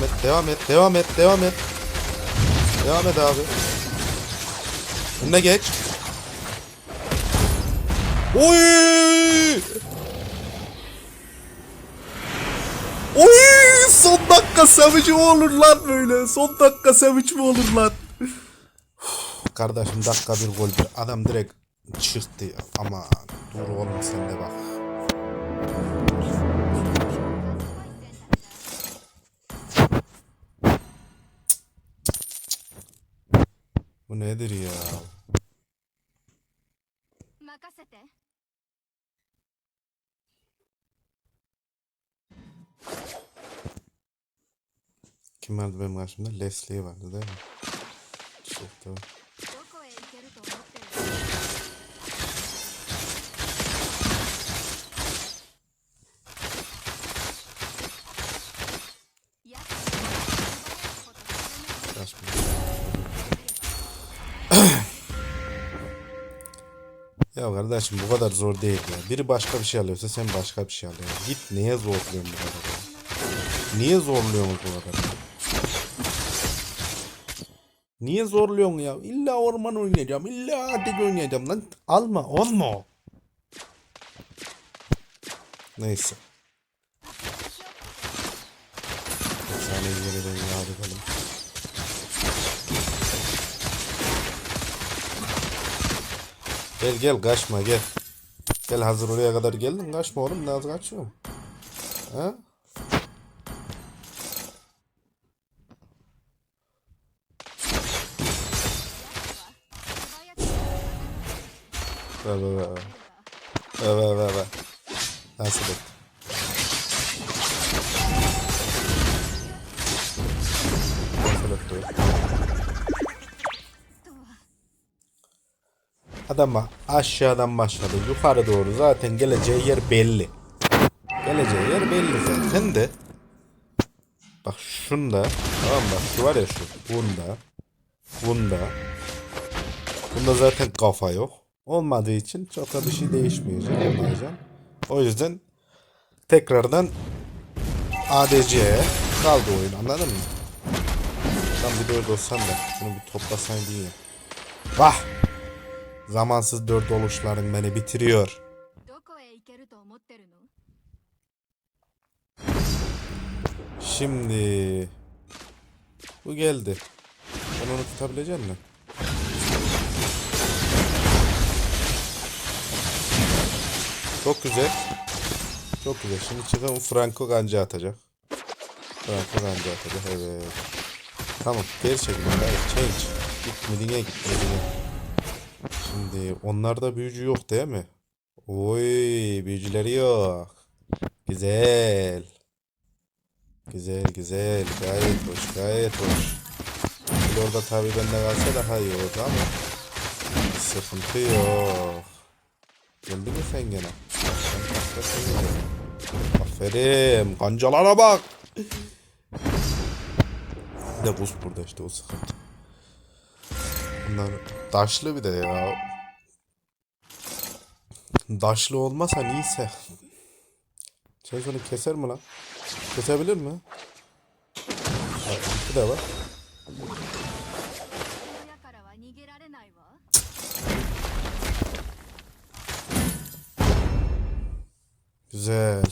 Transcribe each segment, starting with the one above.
Devam et, devam et, devam et, devam et. Devam et abi. Önüne geç. Oy! Oy! Son dakika savcı mı olur lan böyle? Son dakika savcı mı olur lan? Kardeşim dakika bir gol. Adam direkt çıktı. Ama dur oğlum sen de bak. Bu nedir ya? Kim vardı benim karşımda? Leslie vardı değil mi? Çıktı. Ya kardeşim bu kadar zor değil ya. Biri başka bir şey alıyorsa sen başka bir şey alıyorsun. Git neye zorluyorsun bu kadar? Niye zorluyorsun bu kadar? Niye zorluyorsun ya? İlla orman oynayacağım. illa ateş oynayacağım lan. Alma olma. Neyse. Efsaneyi yeniden yad edelim. Gel gel kaçma gel. Gel hazır oraya kadar geldin kaçma oğlum daha kaçıyorum. Ha? Ver ver ver. ver. Ver ver ver. Nasıl et? Nasıl et Adama aşağıdan başladı. Yukarı doğru zaten geleceği yer belli. Geleceği yer belli zaten de. Bak şunda. Tamam bak şu var ya şu. Bunda. Bunda. Bunda zaten kafa yok. Olmadığı için çok da bir şey değişmeyecek. Olmayacak. O yüzden tekrardan ADC'ye kaldı oyun anladın mı? Lan bir de orada olsan da şunu bir toplasaydın ya. Vah! Zamansız dört oluşların beni bitiriyor. Şimdi bu geldi. Ben onu tutabilecek mi? Çok güzel. Çok güzel. Şimdi çıkalım Franco ganca atacak. Franco ganca atacak. Evet. Tamam. Geri çekin. Change. Git midine git midine. Şimdi onlarda büyücü yok değil mi? Oy büyücüleri yok. Güzel. Güzel güzel. Gayet hoş. Gayet hoş. Orada tabii bende kalsa daha iyi olurdu ama sıkıntı yok. Geldin mi sen gene? Aferin. Kancalara bak. Bir de burada işte o sıkıntı. Bunlar Daşlı bir de ya. Daşlı olmasa neyse. Şey şunu keser mi lan? Kesebilir mi? Evet, bir de var. Güzel.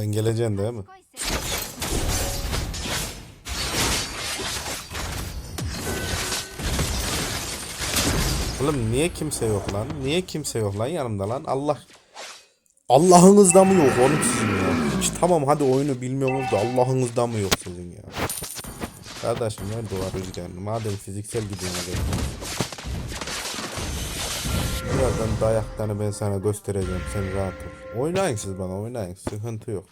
Sen geleceksin değil mi? Oğlum niye kimse yok lan? Niye kimse yok lan yanımda lan? Allah Allah'ınızda mı yok oğlum sizin ya? Hiç tamam hadi oyunu bilmiyorsunuz da Allah'ınızda mı yok sizin ya? Kardeşim nerede o rüzgarını? Madem fiziksel gidiyorsun. Birazdan dayaklarını ben sana göstereceğim. Sen rahat ol. Oynayın siz bana oynayın. Sıkıntı yok.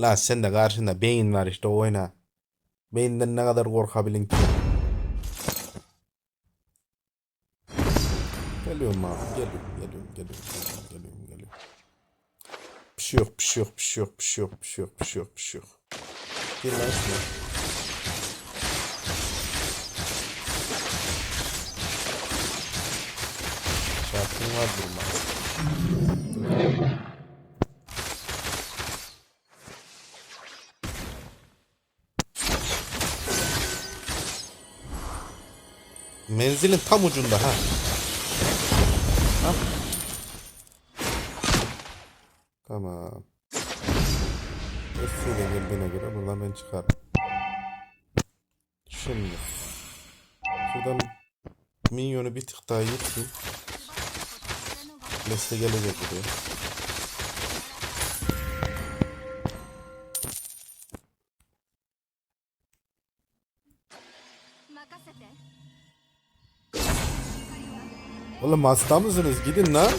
La sen de karşında beyin var işte oyna. Beyinden ne kadar korkabilin ki? Geliyorum abi. Geliyorum, geliyorum, geliyorum, geliyorum, geliyorum, geliyorum. Bir şey yok, bir şey yok, bir şey yok, bir şey yok, bir şey yok, bir şey yok, bir şey yok. Gel Ultin var durma. Menzilin tam ucunda ha. Ha. Tamam. Eskiyle geldiğine göre buradan ben çıkarım. Şimdi. Şuradan minyonu bir tık daha yıkayım. Mesle gelecek buraya. Oğlum hasta mısınız? Gidin lan.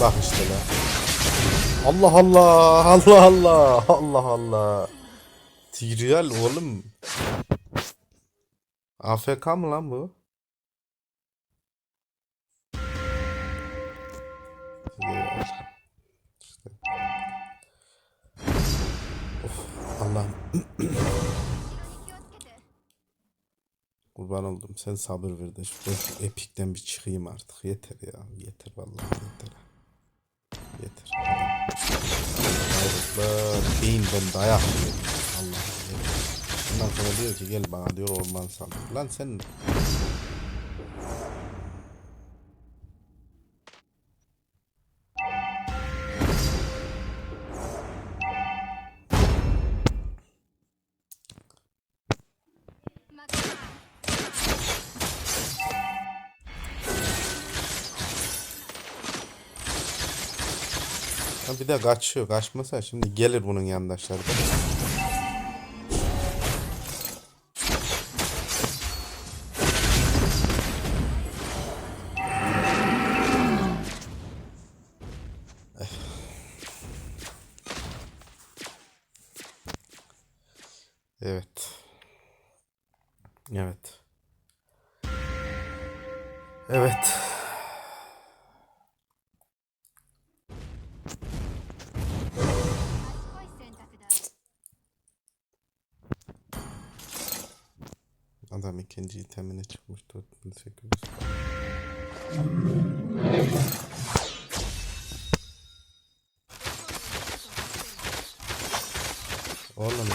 Bak işte lan. Allah Allah. Allah Allah. Allah Allah. Tigreal oğlum. AFK mı lan bu? Of Allah'ım. Kurban oldum. Sen sabır ver de şu epikten bir çıkayım artık. Yeter ya. Yeter vallahi yeter. Yeter. Ayrıklar beyinden dayak yiyor. Allah'ım. Ondan sonra diyor ki gel bana diyor orman sandık. Lan sen Ha bir de kaçıyor. Kaçmasa şimdi gelir bunun yandaşları da. Adam ikinci itemine çıkmış 4800. Oğlum.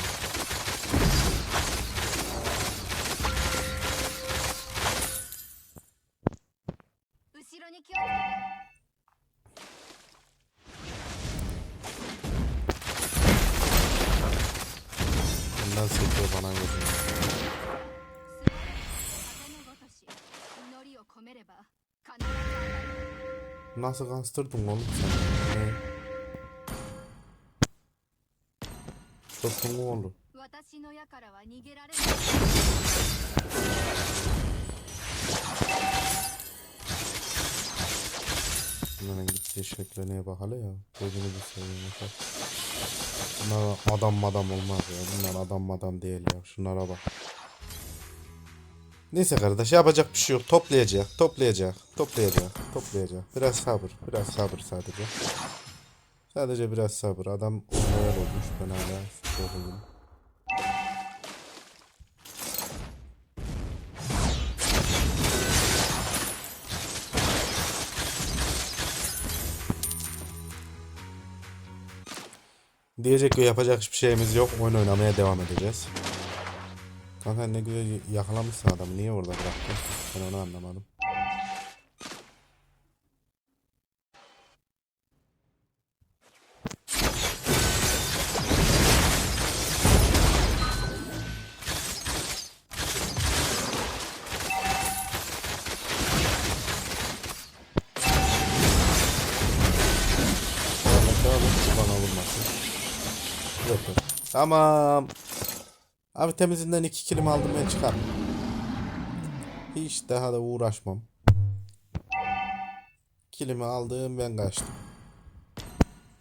Bundan sekiyor bana gözüm. Nasıl kastırdın oğlum sen? He. Tutun oğlum. Bunların gittiği şekle bak hele ya. Gözünü bir seveyim yeter. Bunlar adam madam olmaz ya. Bunlar adam madam değil ya. Şunlara bak. Neyse kardeş yapacak bir şey yok. Toplayacak, toplayacak, toplayacak, toplayacak. Biraz sabır, biraz sabır sadece. Sadece biraz sabır. Adam neler olmuş ben hala şoktayım. Diyecek ki yapacak hiçbir şeyimiz yok. Oyun oynamaya devam edeceğiz. Kanka ne güzel yakalamışsın adamı. Niye orada bıraktın? Ben onu anlamadım. Bana vurmasın. Yok yok. Tamam. Abi temizinden iki kilim aldım ben çıkarım. Hiç daha da uğraşmam. Kilimi aldım ben kaçtım.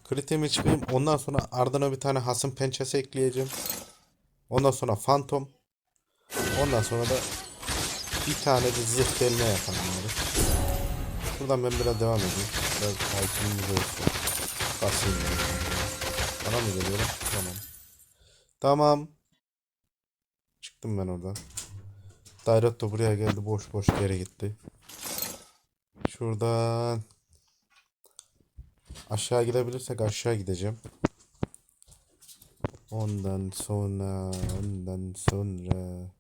Kritimi çıkayım. Ondan sonra ardına bir tane hasım pençesi ekleyeceğim. Ondan sonra fantom. Ondan sonra da bir tane de zırh delme yapalım. Yani. Buradan ben biraz devam edeyim. Biraz itemimiz olsun. Basayım. Bana mı geliyorum? Tamam. Tamam. Çıktım ben oradan. Dairot da buraya geldi boş boş geri gitti. Şuradan aşağı gidebilirsek aşağı gideceğim. Ondan sonra ondan sonra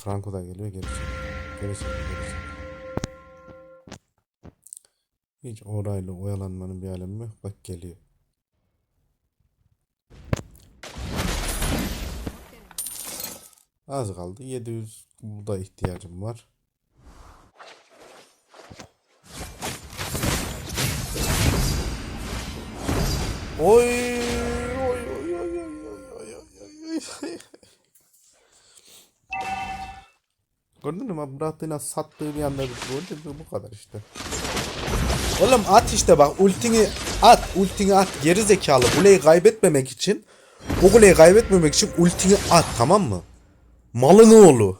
Franco da geliyor geri çek. Geri çek, geri çek. Hiç orayla oyalanmanın bir alemi yok. Bak geliyor. Az kaldı. 700 buda ihtiyacım var. Oy oy oy oy oy oy oy oy oy. Gördün mü? Bıraktığına sattığı bir anda bu, bu kadar işte. Oğlum at işte bak ultini at ultini at geri zekalı kuleyi kaybetmemek için o kuleyi kaybetmemek için ultini at tamam mı? Malın oğlu.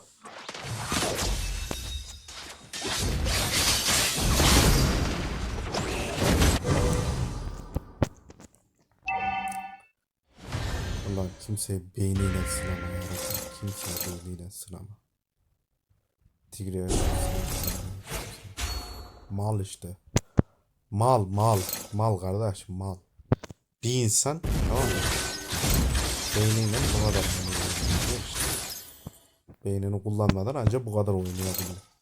Allah kimse beyniyle sınama yarabbim. Kimse beyniyle sınama. Tigre Mal işte. Mal mal. Mal kardeş mal. Bir insan tamam mı? Beyniyle bu kadar. Beynini kullanmadan ancak bu kadar oynayabiliyor. "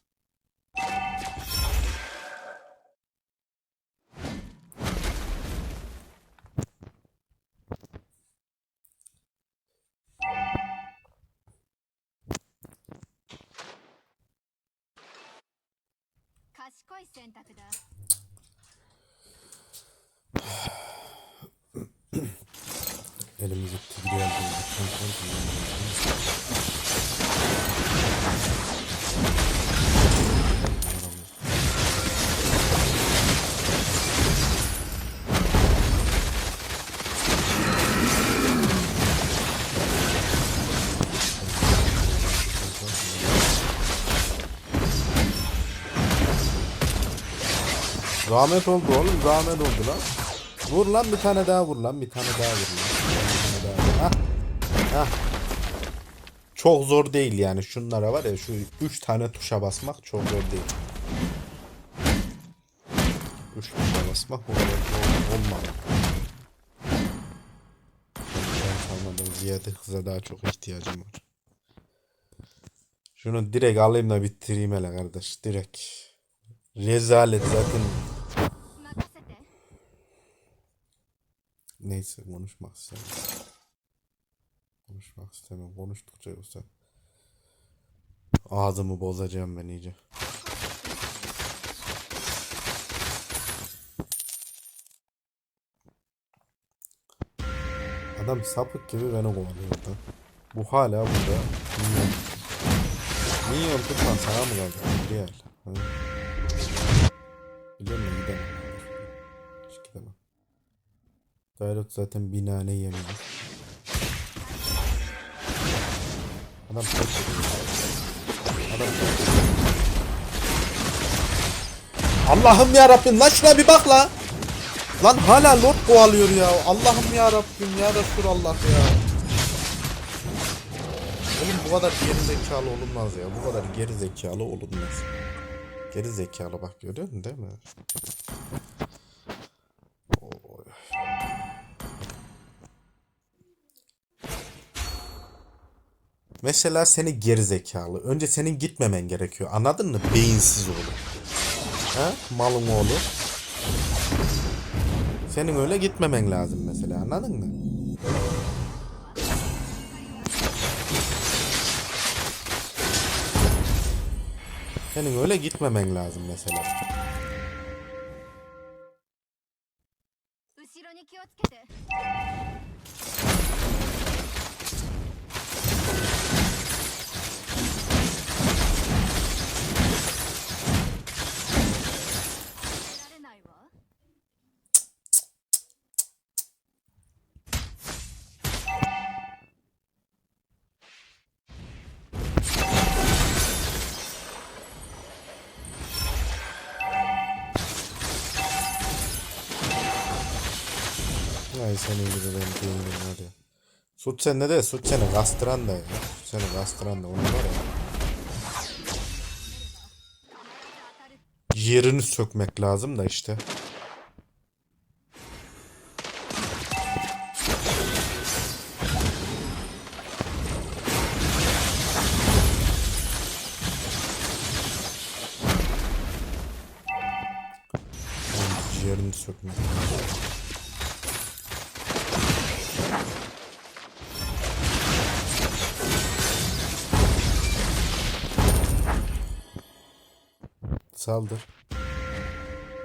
Zahmet oldu oğlum zahmet oldu lan. Vur lan bir tane daha vur lan bir tane daha vur lan. Bir tane daha vur. Hah. Hah. Çok zor değil yani şunlara var ya şu 3 tane tuşa basmak çok zor değil. 3 tuşa basmak o kadar olmadı. Ziyade hıza daha çok ihtiyacım var. Şunu direkt alayım da bitireyim hele kardeş direkt. Rezalet zaten Neyse konuşmak istemiyorum. Konuşmak istemiyorum. Konuştukça yoksa ağzımı bozacağım ben iyice. Adam sapık gibi beni kovalıyor orada. Bu hala burada. Minyon. Minyon tutman sana mı geldi? Real. Biliyor musun? Gidemem. Dairot zaten binane yemiyor. Adam. Adam. Allah'ım ya Rabbim lan şuna bir bak la. Lan hala Lord kovalıyor ya. Allah'ım ya Rabbim ya Resulallah ya. Oğlum bu kadar geri zekalı olunmaz ya. Bu kadar geri zekalı olunmaz. Geri zekalı bak görüyor musun değil mi? Mesela seni geri zekalı. Önce senin gitmemen gerekiyor. Anladın mı? Beyinsiz oğlu. Ha? Malın oğlu. Senin öyle gitmemen lazım mesela. Anladın mı? Senin öyle gitmemen lazım mesela. Ay seni gibi ben değilim var ya. Suç sende de suç seni kastıran da ya. Suç seni kastıran da onu var ya. Yerini sökmek lazım da işte. Saldır.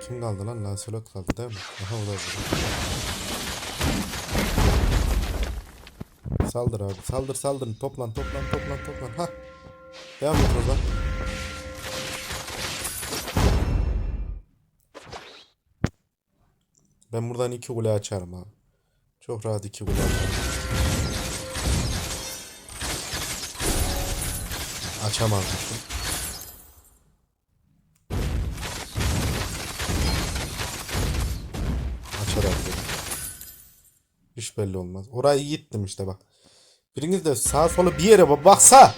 Kim kaldı lan? Lancelot kaldı değil mi? Aha o da. Saldır abi. Saldır saldırın. Toplan toplan toplan toplan. Ha. Devam et oradan. Ben buradan iki kule açarım abi. Çok rahat iki kule açarım. Açamazmışım. Hiç belli olmaz. Orayı gittim işte bak. Biriniz de sağa sola bir yere bak- baksa.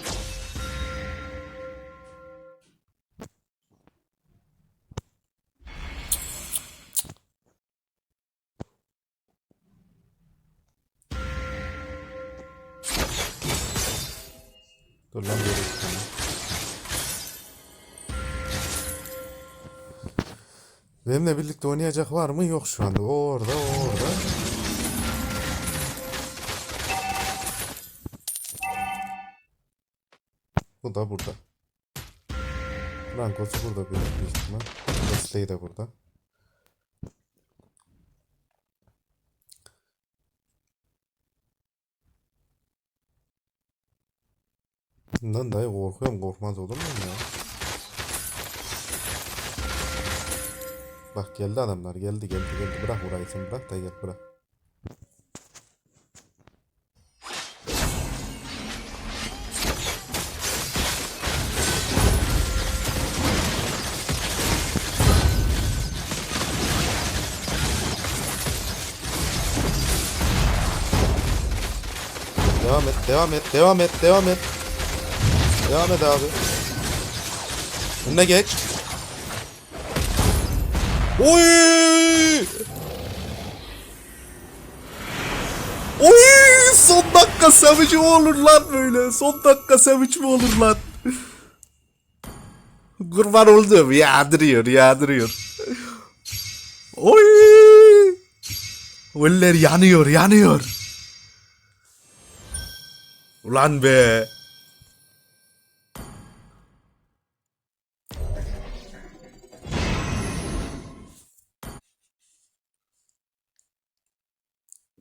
Dur lan böyle. Benimle birlikte oynayacak var mı? Yok şu anda. O orada, o orada. Bu da burada. Frankos burada büyük bir ihtimal. Wesley de burada. Bundan dayı korkuyorum. Korkmaz olur muyum ya? Bak geldi adamlar. Geldi geldi geldi. Bırak burayı sen bırak da gel bırak. Devam et, devam et, devam et, devam et. Devam et abi. Önüne geç. Oy! Oy! Son dakika savcı mı olur lan böyle? Son dakika savcı mı olur lan? Kurban oldum. Yağdırıyor, yağdırıyor. Oy! Eller yanıyor, yanıyor. Ulan be.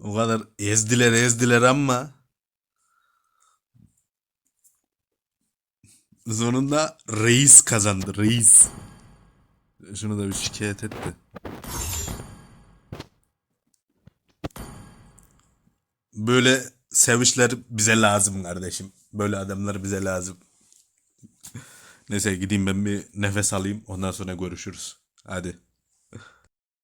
O kadar ezdiler ezdiler ama sonunda reis kazandı reis. Şunu da bir şikayet etti. Böyle sevişler bize lazım kardeşim. Böyle adamlar bize lazım. Neyse gideyim ben bir nefes alayım. Ondan sonra görüşürüz. Hadi.